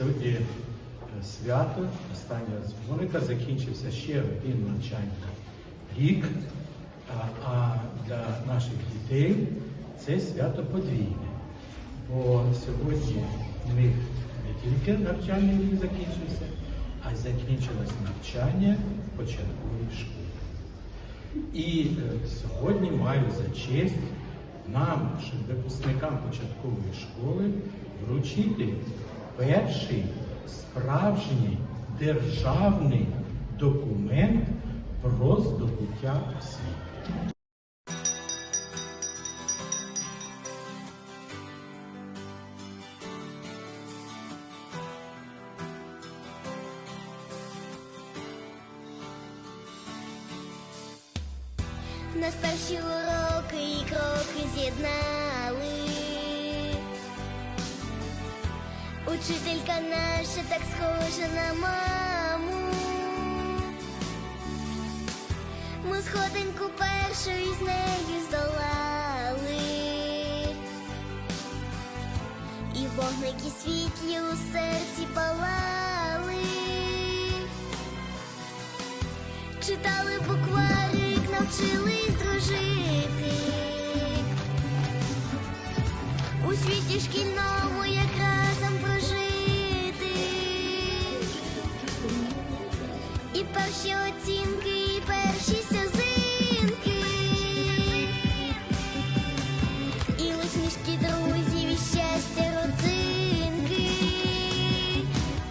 Сьогодні е, свято, останнє дзвоника, закінчився ще один навчальний рік. А, для наших дітей це свято подвійне. Бо сьогодні в них не тільки навчальний рік закінчився, а й закінчилось навчання в школі. І е, сьогодні маю за честь нам, випускникам початкової школи, вручити перший справжній державний документ про здобуття освіти. Нас перші уроки і кроки з'єднали. Учителька наша так схожа на маму. Ми сходинку першу із нею здолали. І вогники світлі у серці палали. Читали букварик, навчились дружити. У світі шкільному як перші оцінки, перші сльозинки. І усмішки друзів, і щастя родзинки.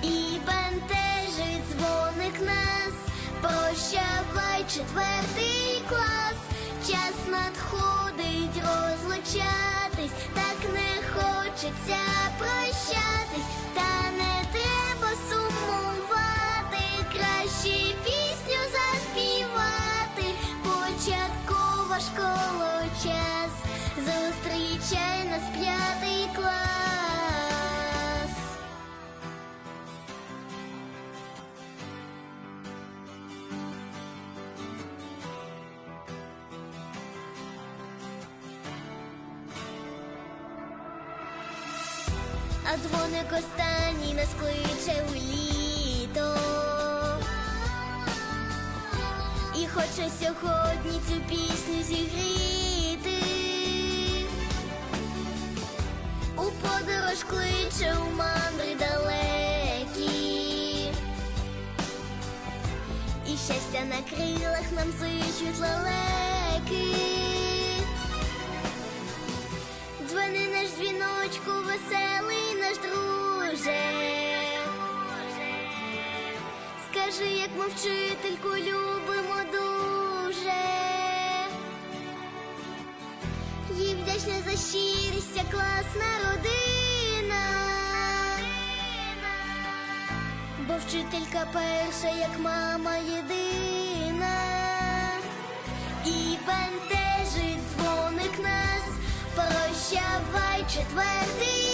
І бентежить дзвоник нас. Прощавай четвертий клас. Час надходить розлучатись, так не хочеться зустрічай нас п'ятий клас. А дзвоник останній нас кличе у літо. Щастя на крилах нам зичуть лелеки. Дзвони наш дзвіночку, веселий наш друже. Скажи, як ми вчительку любимо дуже. Їй вдячна за щирість, класна родина. Бо вчителька перша, як мама єдина. І бентежить дзвоник нас, прощавай четвертий